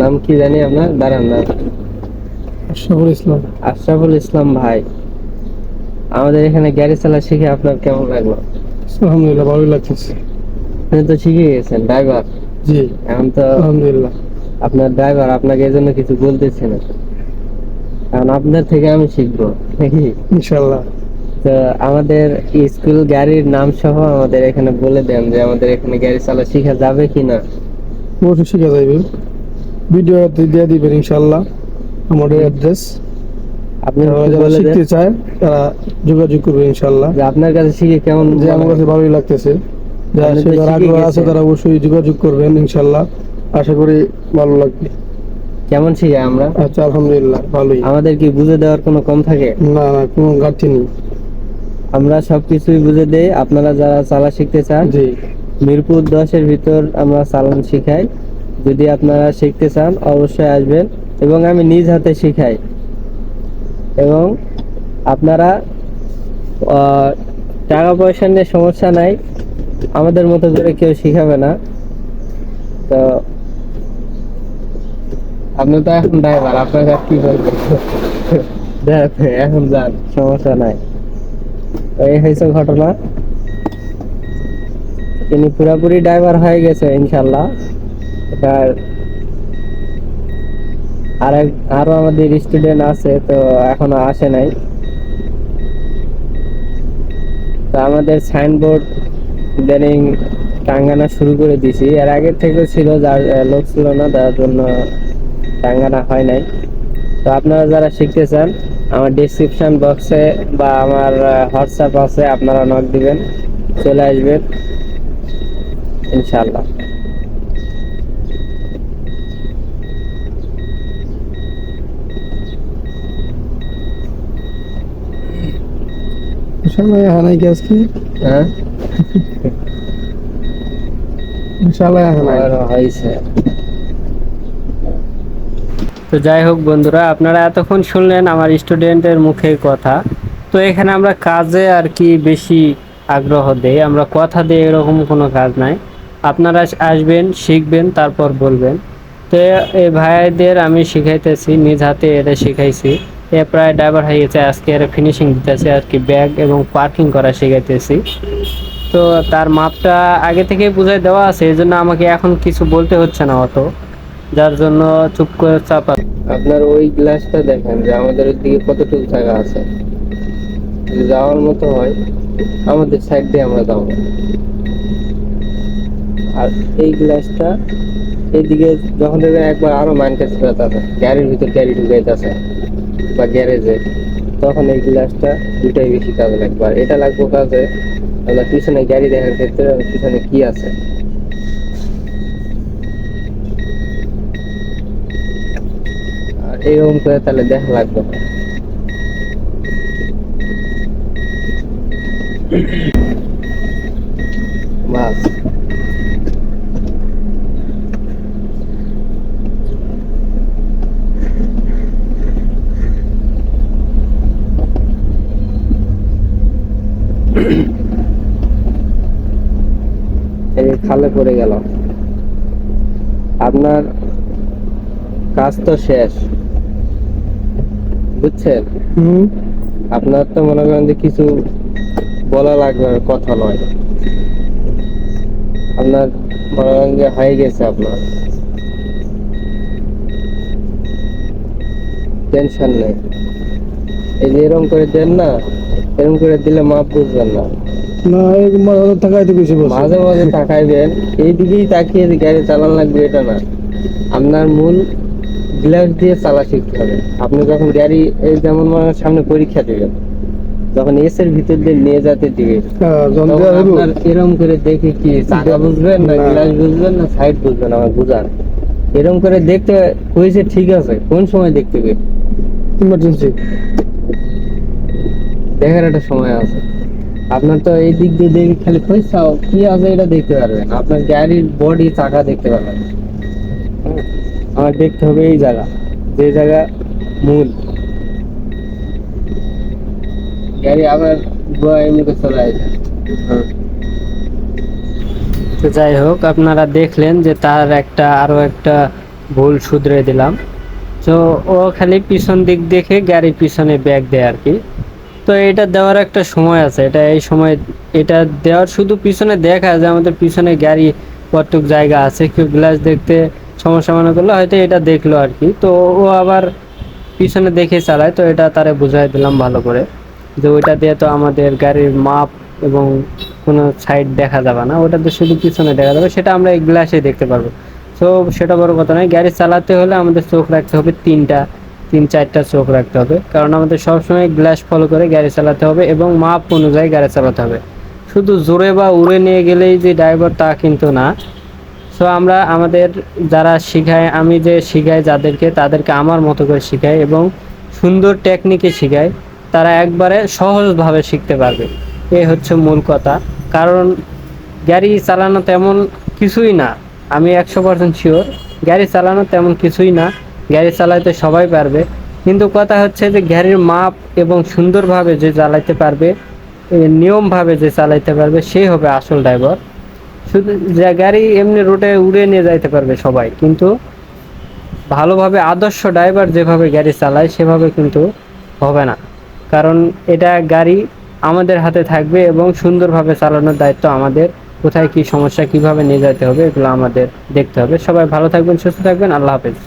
নাম কি জানি আপনার? দাঁড়ান দাঁড়ান। আশরাফুল ইসলাম। আশরাফুল ইসলাম ভাই আমাদের এখানে গাড়ি চালা শিখে আপনার কেমন লাগল? আলহামদুলিল্লাহ ভালোই লাগতেছে। আপনি তো শিখে গেছেন ড্রাইভার। জি এখন তো আলহামদুলিল্লাহ। আপনার ড্রাইভার আপনাকে এই জন্য কিছু বলতেছে না। কারণ আপনার থেকে আমি শিখব নাকি? ইনশাল্লাহ তো আমাদের স্কুল গাড়ির নাম সহ আমাদের এখানে বলে দেন যে আমাদের এখানে গাড়ি চালা শিখা যাবে কিনা। অবশ্যই শিখা যাইবে ভিডিও দিয়ে দিবেন ইনশাল্লাহ আমাদের অ্যাড্রেস। আপনি যারা শিখতে চায় তারা যোগাযোগ করবে ইনশাল্লাহ আপনার কাছে শিখে কেমন যে আমার কাছে ভালোই লাগতেছে। যারা শেখার আগ্রহ আছে তারা অবশ্যই যোগাযোগ করবেন ইনশাল্লাহ আশা করি ভালো লাগবে। কেমন শিখে আমরা? আচ্ছা আলহামদুলিল্লাহ ভালোই। আমাদের কি বুঝে দেওয়ার কোনো কম থাকে? না না কোনো ঘাটতি নেই। আমরা সবকিছুই বুঝে দেই। আপনারা যারা চালা শিখতে চান জি। মিরপুর দশের ভিতর আমরা চালান শিখাই। যদি আপনারা শিখতে চান অবশ্যই আসবেন এবং আমি নিজ হাতে শিখাই। এবং আপনারা টাকা পয়সা নিয়ে সমস্যা নাই আমাদের মতো করে কেউ শিখাবে না। তো আপনি তো এখন ড্রাইভার আপনার কাছে কি দেখ, এখন যান সমস্যা নাই। এই হয়েছে ঘটনা। তিনি পুরাপুরি ড্রাইভার হয়ে গেছে, ইনশাল্লাহ। এবার আর আরও আমাদের স্টুডেন্ট আছে, তো এখনও আসে নাই। তো আমাদের সাইনবোর্ড ইদানিং টাঙ্গানা শুরু করে দিছি এর আগের থেকেও ছিল, যার লোক ছিল না, তার জন্য টাঙ্গানা হয় নাই। তো আপনারা যারা শিখতে চান, আমার ডিসক্রিপশন বক্সে বা আমার হোয়াটসঅ্যাপ আছে, আপনারা নক দিবেন, চলে আসবেন। আজকে হ্যাঁ? হয়েছে। তো যাই হোক বন্ধুরা আপনারা এতক্ষণ শুনলেন আমার স্টুডেন্টের মুখের কথা। তো এখানে আমরা কাজে আর কি বেশি আগ্রহ দেই। আমরা কথা দিয়ে এরকম কোনো কাজ নাই। আপনারা আসবেন, শিখবেন, তারপর বলবেন। তো এই ভাইদের আমি শিখাইতেছি, নিজ হাতে এটা শিখাইছি। এ প্রায় ড্রাইভার গেছে, আজকে এর ফিনিশিং দিতেছে আর কি ব্যাগ এবং পার্কিং করা শিখাইতেছি। তো তার মাপটা আগে থেকে বুঝাই দেওয়া আছে, এই জন্য আমাকে এখন কিছু বলতে হচ্ছে না অত। যার জন্য চুপ করে চাপা। আপনার ওই গ্লাসটা দেখেন যে আমাদের দিকে কতটুকু জায়গা আছে। যাওয়ার মতো হয়, আমাদের সাইড দিয়ে আমরা যাব। আর এই গ্লাসটা এইদিকে যখন দেখবেন একবার আরও মাইন্ডটা আছে গ্যারের ভিতর গ্যারি ঢুকাইতেছে বা গ্যারেজে, তখন এই গ্লাসটা দুটাই বেশি কাজে লাগবে। আর এটা লাগবে কাজে আমরা পিছনে গাড়ি দেখার ক্ষেত্রে পিছনে কি আছে? আর এইরকম করে তাহলে দেখা লাগবে। বাস খালে পড়ে গেল। আপনার কাজ তো শেষ। বুঝছেন? আপনার তো মনে করেন যে কিছু বলা লাগবে কথা নয়। আপনার মনে করেন যে হয়ে গেছে আপনার। টেনশন নেই। এই যে এরকম করে দেন না এরকম করে দিলে মাপ বুঝবেন না। না মাঝে মাঝে মাঝে তাকাইবেন এইদিকেই তাকিয়ে গাড়ি চালান লাগবে এটা না। আপনার মূল গ্লাস দিয়ে চালা শিখতে হবে। আপনি যখন গাড়ি এই যেমন সামনে পরীক্ষা দিবেন যখন এসের ভিতর দিয়ে নিয়ে যেতে দিবে হ্যাঁ, আপনার এরকম করে দেখে কি চাকা বুঝবেন না। গ্লাস বুঝবেন না সাইড বুঝবেন আমার বুঝান এরকম করে দেখতে হয়েছে ঠিক আছে কোন সময় দেখতে ইমার্জেন্সি দেখার একটা সময় আছে। আপনার তো এই দিক দিয়ে দেখে খালি পয়সাও, কি আছে এটা দেখতে পারবেন। আপনার গাড়ির বডি চাকা দেখতে পারবেন। আমার দেখতে হবে এই জায়গা, যে জায়গা মূল। গাড়ি আবার চলে আসে। তো যাই হোক, আপনারা দেখলেন যে তার একটা আরও একটা ভুল শুধরে দিলাম। তো ও খালি পিছন দিক দেখে গাড়ি পিছনে ব্যাগ দেয় আর কি। তো এটা দেওয়ার একটা সময় আছে। এটা এই সময়, এটা দেওয়ার শুধু পিছনে দেখা যে আমাদের পিছনে গাড়ি, কতটুক জায়গা আছে, কেউ গ্লাস দেখতে সমস্যা মনে করল হয়তো এটা দেখল আর কি। তো ও আবার পিছনে দেখে চালায়, তো এটা তারে বুঝাই দিলাম ভালো করে। যে ওইটা দিয়ে তো আমাদের গাড়ির মাপ এবং কোনো সাইড দেখা যাবে না ওটা তো শুধু পিছনে দেখা যাবে, সেটা আমরা এই গ্লাসে দেখতে পারব। তো সেটা বড় কথা নয়, গাড়ি চালাতে হলে আমাদের চোখ রাখতে হবে তিনটা। তিন, চারটা চোখ রাখতে হবে। কারণ আমাদের সবসময় গ্লাস ফলো করে গাড়ি চালাতে হবে এবং মাপ অনুযায়ী গাড়ি চালাতে হবে। শুধু জোরে বা উড়ে নিয়ে গেলেই যে ড্রাইভার তা কিন্তু না। সো আমরা আমাদের যারা শিখায়, আমি যে শিখাই যাদেরকে, তাদেরকে আমার মতো করে শিখাই এবং সুন্দর টেকনিকে শিখাই, তারা একবারে সহজভাবে শিখতে পারবে। এই হচ্ছে মূল কথা। কারণ গাড়ি চালানো তেমন কিছুই না। আমি একশো পার্সেন্ট শিওর গাড়ি চালানো তেমন কিছুই না। গাড়ি চালাইতে সবাই পারবে। কিন্তু কথা হচ্ছে যে গাড়ির মাপ এবং সুন্দরভাবে যে চালাইতে পারবে নিয়মভাবে যে চালাইতে পারবে সে হবে আসল ড্রাইভার। শুধু যে গাড়ি এমনি রোডে উড়ে নিয়ে যাইতে পারবে সবাই, কিন্তু ভালোভাবে আদর্শ ড্রাইভার যেভাবে গাড়ি চালায়, সেভাবে কিন্তু হবে না। কারণ এটা গাড়ি আমাদের হাতে থাকবে এবং সুন্দরভাবে চালানোর দায়িত্ব আমাদের। কোথায় কি সমস্যা, কীভাবে নিয়ে যেতে হবে, এগুলো আমাদের দেখতে হবে। সবাই ভালো থাকবেন, সুস্থ থাকবেন। আল্লাহ হাফেজ।